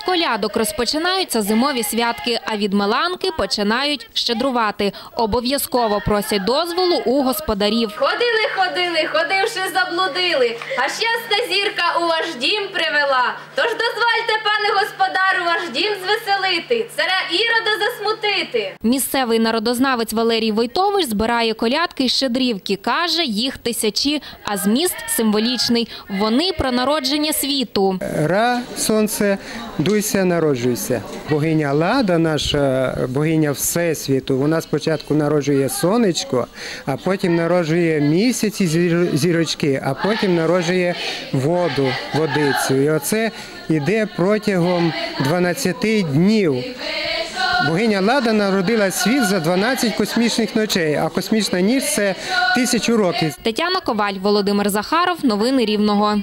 колядок розпочинаються зимові святки, а від Меланки починають щедрувати. Обов'язково просять дозволу у господарів. Ходили, ходили, ходивши, заблудили, а щасна зірка у ваш дім привела. Тож дозвольте, пане дім звеселити, царя Ірода засмутити. Місцевий народознавець Валерій Войтович збирає колядки й щедрівки. Каже, їх тисячі, а зміст символічний. Вони про народження світу. Ра, сонце, дуйся, народжуйся. Богиня Лада, наша богиня Всесвіту, вона спочатку народжує сонечко, а потім народжує місяці зір- зірочки, а потім народжує воду, водицю. І оце йде протягом 12 днів. Богиня Лада народила світ за 12 космічних ночей, а космічна ніч це тисячу років. Тетяна Коваль, Володимир Захаров. Новини Рівного.